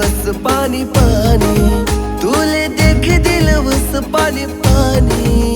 दिलवस पानी पाणी पाणी. तुले देख दिलवस पानी पाणी पाणी.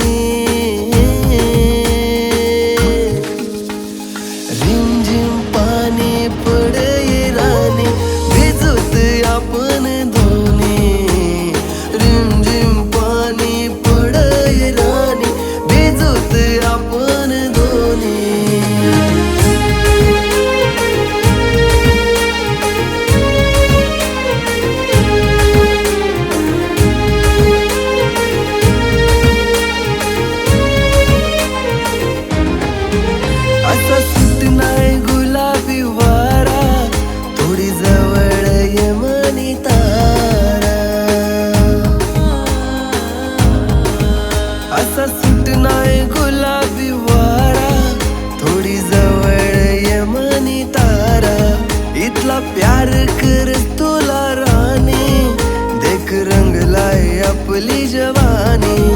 असा सुट गुलाबी वारा. थोडी जवळ ये मनी तारा. इथला प्यार कर तुला राणी. देख रंगलाय आपली जवानी.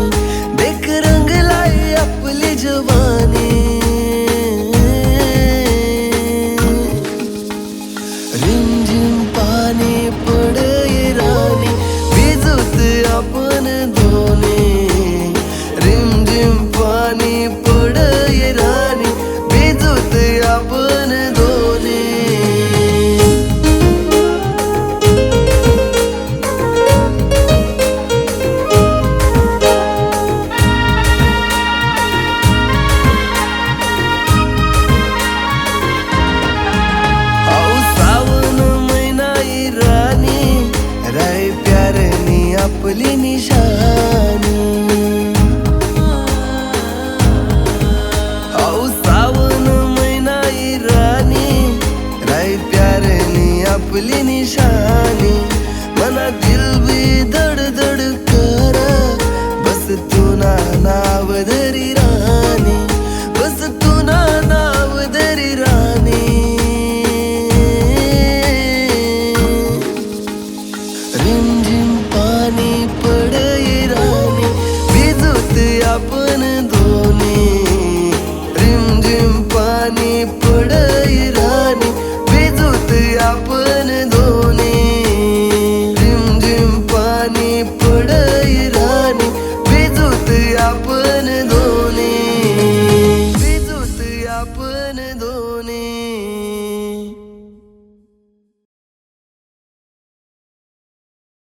आपली निशानी सावन महिना इराणी राणी राय प्यारनी आपली निशानी मना दिल बी धड धड कर बस तू ना नाव धरी